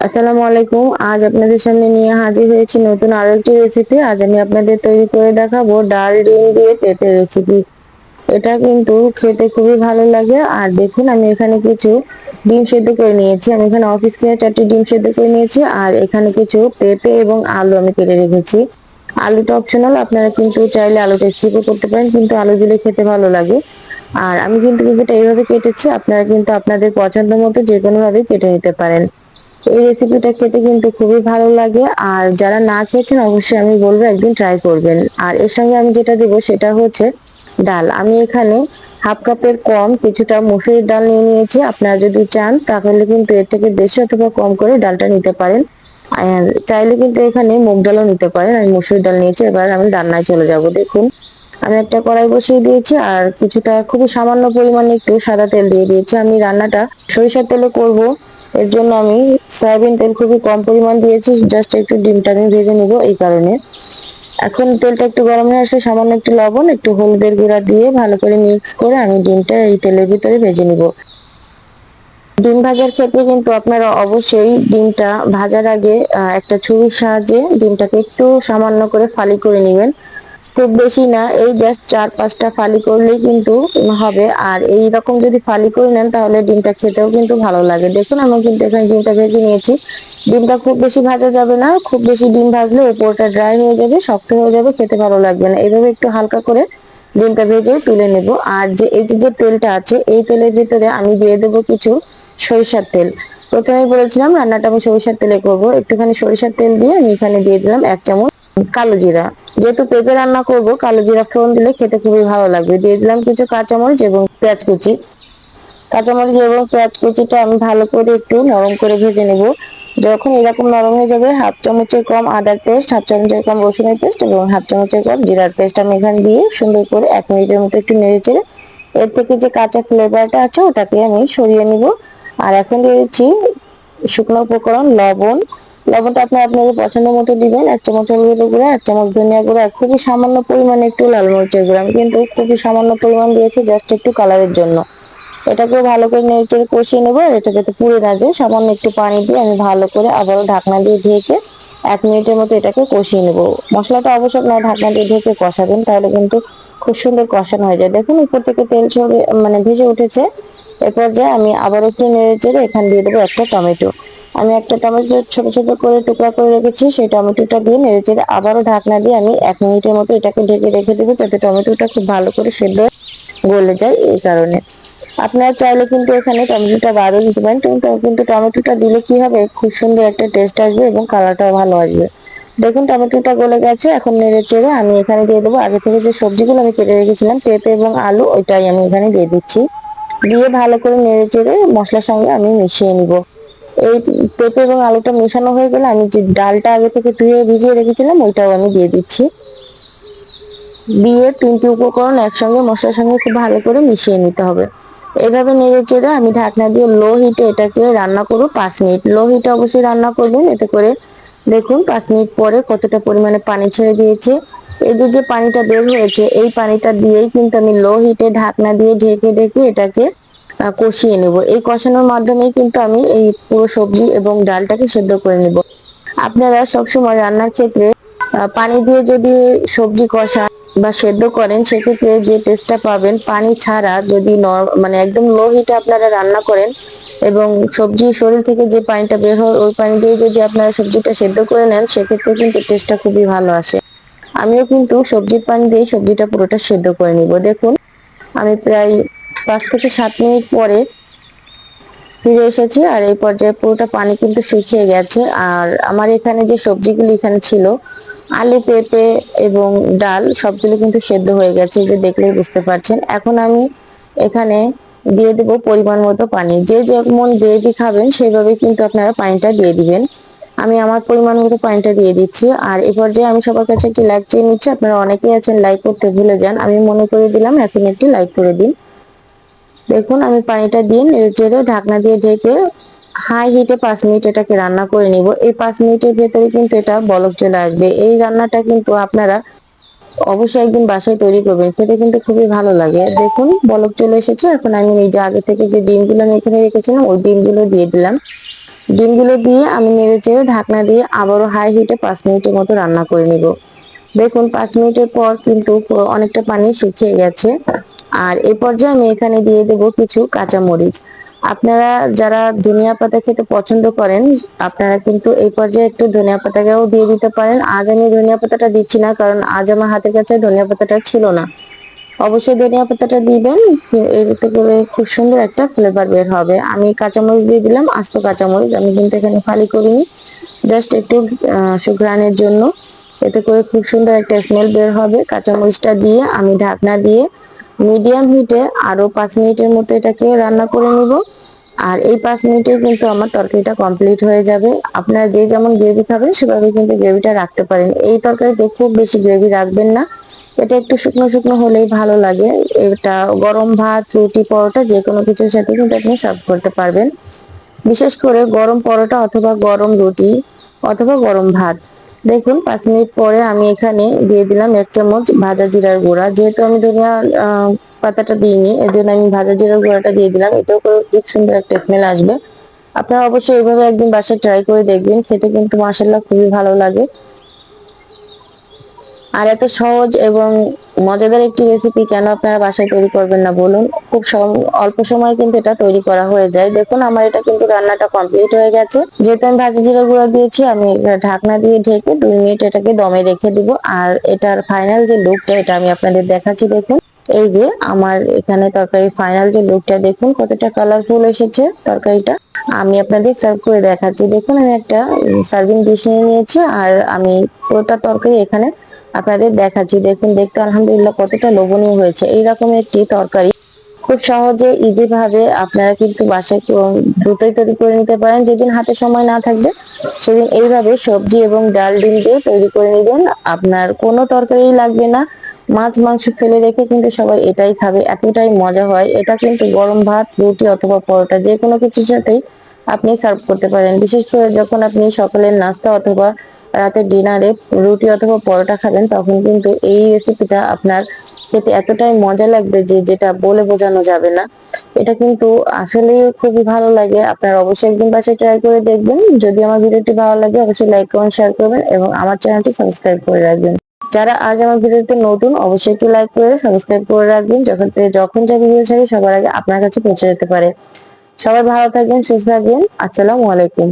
আসসালামু আলাইকুম। আজ আপনাদের সামনে নিয়ে হাজির হয়েছি নতুন আরও একটি রেসিপি আজ আমি আপনাদের তৈরি করে দেখাবো ডাল ডিম দিয়ে পেঁপে রেসিপি এটা কিন্তু খেতে খুবই ভালো লাগে। আর দেখুন, আমি এখানে কিছু ডিম সেদ্ধ করে নিয়েছি। আমি এখানে অফিস কিনে চারটি ডিম সেদ্ধ করে নিয়েছি। আর এখানে কিছু পেঁপে এবং আলু আমি কেটে রেখেছি। আলুটা অপশনাল আপনারা কিন্তু চাইলে আলুটা স্কিপও করতে পারেন, কিন্তু আলু দিলে খেতে ভালো লাগে। আর আমি কিন্তু পেঁপেটা এইভাবে কেটেছি, আপনারা কিন্তু আপনাদের পছন্দ মতো যে কোনো ভাবে কেটে নিতে পারেন। এই রেসিপিটা খেতে কিন্তু খুবই ভালো লাগে। আর যারা না খেয়েছেন, অবশ্যই আমি বলব একদিন ট্রাই করবেন। আর এর সঙ্গে আমি যেটা দেবো, সেটা হচ্ছে ডাল। আমি এখানে হাফ কাপের কম কিছুটা মুসুরির ডাল নিয়ে নিয়েছি। আপনারা যদি চান, তাহলে কিন্তু এর থেকে বেশি অথবা কম করে ডালটা নিতে পারেন। চাইলে কিন্তু এখানে মুগ ডালও নিতে পারেন। আমি মুসুরির ডাল নিয়েছি, এবার আমি রান্নায় চলে যাব। দেখুন, আমি একটা কড়াই বসিয়ে দিয়েছি, আর কিছুটা খুবই সামান্য পরিমাণে একটু সাদা তেল দিয়ে দিয়েছি। আমি রান্নাটা সরিষার তেলে করব। এর জন্য আমি সয়াবিন তেল খুবই কম পরিমাণ দিয়েছি জাস্ট একটু ডিমটা আমি ভেজে নিব এই কারণে। এখন তেলটা একটু গরম হয়ে আসলে সামান্য একটু লবণ, একটু হলুদের গুঁড়া দিয়ে ভালো করে মিক্স করে আমি ডিমটা এই তেলের ভিতরে ভেজে নিব। ডিম ভাজার ক্ষেত্রে কিন্তু আপনারা অবশ্যই ডিমটা ভাজার আগে একটা ছুরির সাহায্যে ডিমটাকে একটু সামান্য করে ফালি করে নেবেন। খুব বেশি না, এই জাস্ট চার পাঁচটা ফালি করলেই কিন্তু হবে। আর এই রকম যদি ফালি করে নেন, তাহলে ডিমটা খেতেও কিন্তু ভালো লাগে। দেখুন আমি কিন্তু এখানে ডিমটা ভেজে নিয়েছি। ডিমটা খুব বেশি ভাজা যাবে না, খুব বেশি ডিম ভাজলে উপরটা ড্রাই হয়ে যাবে, শক্ত হয়ে যাবে, খেতে ভালো লাগবে না। এইভাবে একটু হালকা করে ডিমটা ভেজে তুলে নেব। আর যে, এই যে তেলটা আছে, এই তেলের ভিতরে আমি দিয়ে দেবো কিছু সরিষার তেল। প্রথমে বলেছিলাম রান্নাটা আমি সরিষার তেলে করব। একটুখানি সরিষার তেল দিয়ে আমি এখানে দিয়ে দিলাম এক চামচ কালো জিরা। যেহেতু পেঁপে রান্না করব, কালো জিরা ফোড়ন দিলে খেতে খুবই ভালো লাগবে। দিয়ে দিলাম কিছু কাঁচামরিচ এবং পেঁয়াজ কুচি। কাঁচামরিচ এবং পেঁয়াজ কুচিটা আমি ভালো করে একটু নরম করে ভেজে নেব। যখন এরকম নরম হয়ে যাবে, হাফ চামচের কম আদার পেস্ট, হাফ চামচের কম রসুনের পেস্ট এবং হাফ চামচের কম জিরার পেস্ট আমি এখানে দিয়ে সুন্দর করে এক মিনিটের মতো একটু নেড়ে চেড়ে এর থেকে যে কাঁচা ফ্লেভারটা আছে, ওটাকে আমি সরিয়ে নিব। আর এখন দিয়ে দিচ্ছি শুকনো উপকরণ, লবণ লবণটা আপনি আপনাদের পছন্দ মতো দিবেন, এক চামচ হলুদের গুঁড়া, এক চামচ ধনিয়া গুঁড়া খুবই সামান্য পরিমাণে একটু লাল মরিচের গুঁড়া। আমি কিন্তু খুবই সামান্য পরিমাণ দিয়েছি জাস্ট একটু কালারের জন্য। এটাকে ভালো করে নেড়ে কষিয়ে নেব এটা যাতে পুড়ে না যায়, সামান্য একটু পানি দিয়ে আমি ভালো করে আবারও ঢাকনা দিয়ে ঢেকে এক মিনিটের মতো এটাকে কষিয়ে নেব। মশলাটা অবশ্যই আপনার ঢাকনা দিয়ে ঢেকে কষাবেন, তাহলে কিন্তু খুব সুন্দর কষানো হয়ে যায়। দেখুন, উপর থেকে তেল ছড়ে মানে ভেজে উঠেছে। এরপর যে আমি আবার একটু নেড়ে চেড়ে এখানে দিয়ে দেবো একটা টমেটো। আমি একটা টমেটো ছোট ছোট করে টুকরা করে রেখেছি, সেই টমেটোটা দিয়ে নেড়ে চেড়ে আবারও ঢাকনা দিয়ে আমি এক মিনিটের মতো এটাকে ঢেকে রেখে দেবো যাতে টমেটোটা খুব ভালো করে সেদ্ধ গলে যায় এই কারণে। আপনারা চাইলে কিন্তু এখানে টমেটোটা বাদও দিতে পারেন, কিন্তু টমেটোটা দিলে কি হবে? খুব সুন্দর একটা টেস্ট আসবে এবং কালারটাও ভালো আসবে। দেখুন, টমেটোটা গলে গেছে, এখন নেড়ে চেড়ে আমি এখানে দিয়ে দেবো। আগে থেকে যে সবজিগুলো আমি কেটে রেখেছিলাম, পেঁপে এবং আলু, ওইটাই আমি এখানে দিয়ে দিচ্ছি। দিয়ে ভালো করে নেড়ে চেড়ে মশলার সঙ্গে আমি মিশিয়ে নিব। এই পেঁপে এবং আলুটা মেশানো হয়ে গেলে আমি যে ডালটা আগে থেকে ধুয়ে ভিজিয়ে রেখেছিলাম, ওইটাও আমি দিয়ে দিচ্ছি। দিয়ে তিনটি উপকরণ একসঙ্গে মশলার সঙ্গে খুব ভালো করে মিশিয়ে নিতে হবে। এভাবে নেড়ে চেড়ে আমি ঢাকনা দিয়ে লো হিটে এটাকে রান্না করব পাঁচ মিনিট। লো হিটে অবশ্যই রান্না করবেন, এতে করে দেখুন পাঁচ মিনিট পরে কতটা পরিমাণে পানি ছেড়ে দিয়েছে। এই যে পানিটা বের হয়েছে, এই পানিটা দিয়েই কিন্তু আমি লো হিটে ঢাকনা দিয়ে ঢেকে ঢেকে এটাকে কষিয়ে নেব। এই কষানোর মাধ্যমেই কিন্তু আমি এই পুরো সবজি এবং ডালটাকে সেদ্ধ করে নেব। আপনারা সবসময় রান্নার ক্ষেত্রে পানি দিয়ে যদি সবজি কষা বা সেদ্ধ করেন, সেক্ষেত্রে যে টেস্টটা পাবেন, পানি ছাড়া যদি মানে একদম লো হিটে আপনারা রান্না করেন এবং সবজি শরীর থেকে যে পানিটা বের হয়, ওই পানি দিয়ে যদি আপনারা সবজিটা সেদ্ধ করে নেন, সেক্ষেত্রে কিন্তু টেস্টটা খুবই ভালো আসে। আমিও কিন্তু সবজির পানি দিয়ে সবজিটা পুরোটা সেদ্ধ করে নিব। দেখুন, আমি প্রায় পাঁচ থেকে সাত মিনিট পরে ফিরে এসেছি আর এই পর্যায়ে পুরোটা পানি কিন্তু শুকিয়ে গেছে। আর আমার এখানে যে সবজিগুলি এখানে ছিল, আলু, পেঁপে এবং ডাল, সবগুলো কিন্তু সেদ্ধ হয়ে গেছে, যে দেখলেই বুঝতে পারছেন। এখন আমি এখানে দিয়ে দেব পরিমাণ মতো পানি। যে যেমন গ্রেভি খাবেন সেভাবে কিন্তু আপনারা পানিটা দিয়ে দিবেন। আমি আমার পরিমাণ মতো পানিটা দিয়ে দিচ্ছি। আর এ পর্যায়ে আমি সবার কাছে একটি লাইক চেয়ে নিচ্ছি। আপনারা অনেকেই আছেন, লাইক করতে ভুলে যান। আমি মনে করে দিলাম, এখন একটি লাইক করে দিন। দেখুন, আমি পানিটা দিয়ে নেড়ে ঢাকনা দিয়ে ঢেকে হাই হিটে পাঁচ মিনিট এটাকে রান্না করে নিব। এই পাঁচ মিনিটের ভেতরে কিন্তু এটা বলক চলে আসবে। এই রান্নাটা কিন্তু আপনারা অবশ্যই একদিন বাসায় তৈরি করবেন। খেতে কিন্তু খুবই ভালো লাগে। দেখুন, বলক চলে এসেছে। এখন আমি এই যে আগে থেকে যে ডিমগুলো আমি এখানে রেখেছিলাম, ওই ডিমগুলো দিয়ে দিলাম। ডিমগুলো দিয়ে আমি নেড়ে চেড়ে ঢাকনা দিয়ে আবারও হাই হিটে পাঁচ মিনিটের মতো রান্না করে নিব। দেখুন, পাঁচ মিনিটের পর কিন্তু অনেকটা পানি শুকিয়ে গেছে। আর এই পর্যায়ে আমি এখানে দিয়ে দেব কিছু কাঁচামরিচ। আপনারা যারা ধনিয়া পাতা খেতে পছন্দ করেন, আপনারা কিন্তু এই পর্যায়ে একটু ধনিয়া পাতাটাও দিয়ে দিতে পারেন। আজ আমি ধনিয়া পাতাটা দিচ্ছি না, কারণ আজ আমার হাতের কাছে ধনিয়া পাতাটা ছিল না। অবশ্যই ধনিয়া পাতাটা দিবেন, এতে করে খুব সুন্দর একটা ফ্লেভার বের হবে। আমি কাঁচামরিচ দিয়ে দিলাম, আস্ত কাঁচামরিচ। আমি কিন্তু এখানে ফালি করিনি জাস্ট একটু সুঘ্রাণের জন্য। এতে করে খুব সুন্দর একটা স্মেল বের হবে। কাঁচামরিচটা দিয়ে আমি ঢাকনা দিয়ে মিডিয়াম হিটে আরও পাঁচ মিনিটের মতো এটাকে রান্না করে নিব। আর এই পাঁচ মিনিটে কিন্তু আমার তরকারিটা কমপ্লিট হয়ে যাবে। আপনারা যে যেমন গ্রেভি খাবেন, সেভাবে কিন্তু গ্রেভিটা রাখতে পারেন। এই তরকারিতে খুব বেশি গ্রেভি রাখবেন না। এটা একটু শুকনো শুকনো হলেই ভালো লাগে। এটা গরম ভাত, রুটি, পরোটা যে কোনো কিছুর সাথে কিন্তু আপনি সার্ভ করতে পারবেন। বিশেষ করে গরম পরোটা অথবা গরম রুটি অথবা গরম ভাত। দেখুন, পাঁচ মিনিট পরে আমি এখানে দিয়ে দিলাম এক চামচ ভাজা জিরার গুঁড়া। যেহেতু আমি ধনিয়া পাতাটা দিইনি এর জন্য আমি ভাজা জিরার গুঁড়াটা দিয়ে দিলাম। এটাও করে খুব সুন্দর একটা স্মেল আসবে। আপনারা অবশ্যই এইভাবে একদিন বাসায় ট্রাই করে দেখবেন। খেতে কিন্তু মাসাল্লাহ খুবই ভালো লাগে। আর এত সহজ এবং মজাদার একটি রেসিপি কেন আপনারা বাসায় তৈরি করবেন না বলুন? খুব অল্প সময় কিন্তু এটা তৈরি করা হয়ে যায়। দেখুন, আমার এটা কিন্তু রান্নাটা কমপ্লিট হয়ে গেছে। যেহেতু আমি ভাজি জিরা গুঁড়া দিয়েছি, আমি ঢাকনা দিয়ে ঢেকে দুই মিনিট এটাকে দমে রেখে দিব। আর এটার ফাইনাল যে লুকটা এটা আমি আপনাদের দেখাচ্ছি, দেখুন। এই যে, আমার এখানে তরকারি ফাইনাল যে লুকটা দেখুন, কতটা কালারফুল এসেছে তরকারিটা। আমি আপনাদের সার্ভ করে দেখাচ্ছি। দেখুন, আমি একটা সার্ভিং ডিশ নিয়ে নিয়েছি, আর আমি পুরোটা তরকারি এখানে আপনাদের দেখাচ্ছি। দেখুন, দেখতে আলহামদুলিল্লাহ কতটা লোভনীয় হয়েছে। এইরকম একটি তরকারি খুব সহজে ইজি ভাবে আপনারা কিন্তু বাসায় দ্রুতই তৈরি করে নিতে পারেন। যেদিন হাতে সময় না থাকবে, সেদিন এইভাবে সবজি এবং ডাল, ডিম দিয়ে তৈরি করে নেবেন। আপনার কোনো তরকারি লাগবে না। মাছ, মাংস ফেলে রেখে কিন্তু সবাই এটাই খাবে। এতটাই মজা হয়। এটা কিন্তু গরম ভাত, রুটি অথবা পরোটা যে কোনো কিছুর সাথেই আপনি সার্ভ করতে পারেন। বিশেষ করে যখন আপনি সকালের নাস্তা অথবা রাতের ডিনারে রুটি অথবা পরোটা খাবেন, তখন কিন্তু এই রেসিপিটা আপনার খেতে এতটাই মজা লাগবে যে যেটা বলে বোঝানো যাবে না। এটা কিন্তু আসলে খুবই ভালো লাগে। আপনার অবশ্যই একদিন বাসায় ট্রাই করে দেখবেন। যদি আমার ভিডিওটি ভালো লাগে, অবশ্যই লাইক কমেন্ট শেয়ার করবেন এবং আমার চ্যানেলটি সাবস্ক্রাইব করে রাখবেন। যারা আজ আমার ভিডিওতে নতুন, অবশ্যই একটি লাইক করে সাবস্ক্রাইব করে রাখবেন। যখন যখন যা ভিডিও ছাড়ি, সবার আগে আপনার কাছে পৌঁছে যেতে পারে। সবাই ভালো থাকবেন, সুস্থ থাকবেন। আসসালামু আলাইকুম।